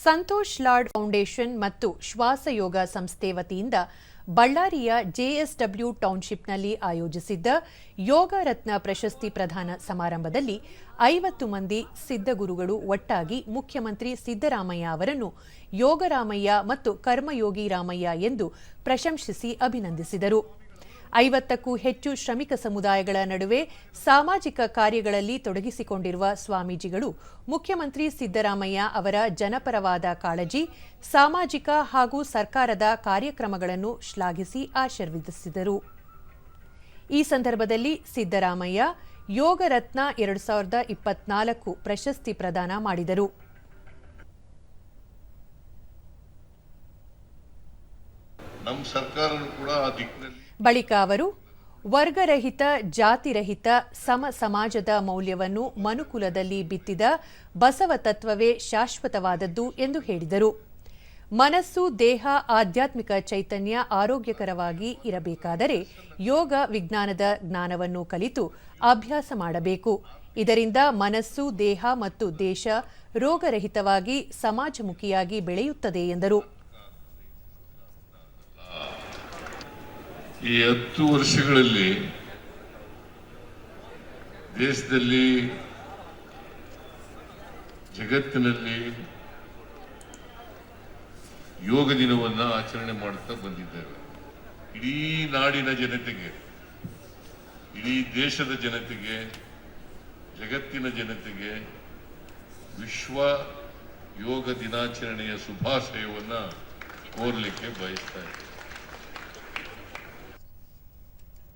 Santosh Lad foundation ಮತ್ತು ಶ್ವಾಸಯೋಗ ಸಂಸ್ಥೆ ವತಿಯಿಂದ ಬಳ್ಳಾರಿಯ ಜೆಎಸ್ಡಬ್ಲ್ಯೂ ಟೌನ್ಶಿಪ್ನಲ್ಲಿ ಆಯೋಜಿಸಿದ್ದ ಯೋಗ ರತ್ನ ಪ್ರಶಸ್ತಿ ಪ್ರದಾನ ಸಮಾರಂಭದಲ್ಲಿ ಐವತ್ತು ಮಂದಿ ಸಿದ್ಧಗುರುಗಳು ಒಟ್ಟಾಗಿ ಮುಖ್ಯಮಂತ್ರಿ ಸಿದ್ದರಾಮಯ್ಯ ಅವರನ್ನು ಯೋಗರಾಮಯ್ಯ ಮತ್ತು ಕರ್ಮಯೋಗಿ ರಾಮಯ್ಯ ಎಂದು ಪ್ರಶಂಸಿಸಿ ಅಭಿನಂದಿಸಿದರು. ಐವತ್ತಕ್ಕೂ ಹೆಚ್ಚು ಶ್ರಮಿಕ ಸಮುದಾಯಗಳ ನಡುವೆ ಸಾಮಾಜಿಕ ಕಾರ್ಯಗಳಲ್ಲಿ ತೊಡಗಿಸಿಕೊಂಡಿರುವ ಸ್ವಾಮೀಜಿಗಳು ಮುಖ್ಯಮಂತ್ರಿ ಸಿದ್ದರಾಮಯ್ಯ ಅವರ ಜನಪರವಾದ ಕಾಳಜಿ, ಸಾಮಾಜಿಕ ಹಾಗೂ ಸರ್ಕಾರದ ಕಾರ್ಯಕ್ರಮಗಳನ್ನು ಶ್ಲಾಘಿಸಿ ಆಶೀರ್ವದಿಸಿದರು. ಈ ಸಂದರ್ಭದಲ್ಲಿ ಸಿದ್ದರಾಮಯ್ಯ ಯೋಗರತ್ನ ಎರಡು ಸಾವಿರದ ಇಪ್ಪತ್ನಾಲ್ಕು ಪ್ರಶಸ್ತಿ ಪ್ರದಾನ ಮಾಡಿದರು. ನಮ್ಮ ಕೂಡ ಆ ಬಳಿಕ ಅವರು ವರ್ಗರಹಿತ, ಜಾತಿರಹಿತ, ಸಮ ಸಮಾಜದ ಮೌಲ್ಯವನ್ನು ಮನುಕುಲದಲ್ಲಿ ಬಿತ್ತಿದ ಬಸವ ತತ್ವವೇ ಶಾಶ್ವತವಾದದ್ದು ಎಂದು ಹೇಳಿದರು. ಮನಸ್ಸು, ದೇಹ, ಆಧ್ಯಾತ್ಮಿಕ ಚೈತನ್ಯ ಆರೋಗ್ಯಕರವಾಗಿ ಇರಬೇಕಾದರೆ ಯೋಗ ವಿಜ್ಞಾನದ ಜ್ಞಾನವನ್ನು ಕಲಿತು ಅಭ್ಯಾಸ ಮಾಡಬೇಕು. ಇದರಿಂದ ಮನಸ್ಸು, ದೇಹ ಮತ್ತು ದೇಶ ರೋಗರಹಿತವಾಗಿ ಸಮಾಜಮುಖಿಯಾಗಿ ಬೆಳೆಯುತ್ತದೆ ಎಂದರು. ಈ ಹತ್ತು ವರ್ಷಗಳಲ್ಲಿ ದೇಶದಲ್ಲಿ, ಜಗತ್ತಿನಲ್ಲಿ ಯೋಗ ದಿನವನ್ನು ಆಚರಣೆ ಮಾಡುತ್ತಾ ಬಂದಿದ್ದೇವೆ. ಇಡೀ ನಾಡಿನ ಜನತೆಗೆ, ಇಡೀ ದೇಶದ ಜನತೆಗೆ, ಜಗತ್ತಿನ ಜನತೆಗೆ ವಿಶ್ವ ಯೋಗ ದಿನಾಚರಣೆಯ ಶುಭಾಶಯವನ್ನು ಕೋರಲಿಕ್ಕೆ ಬಯಸ್ತಾ ಇದ್ದೇನೆ.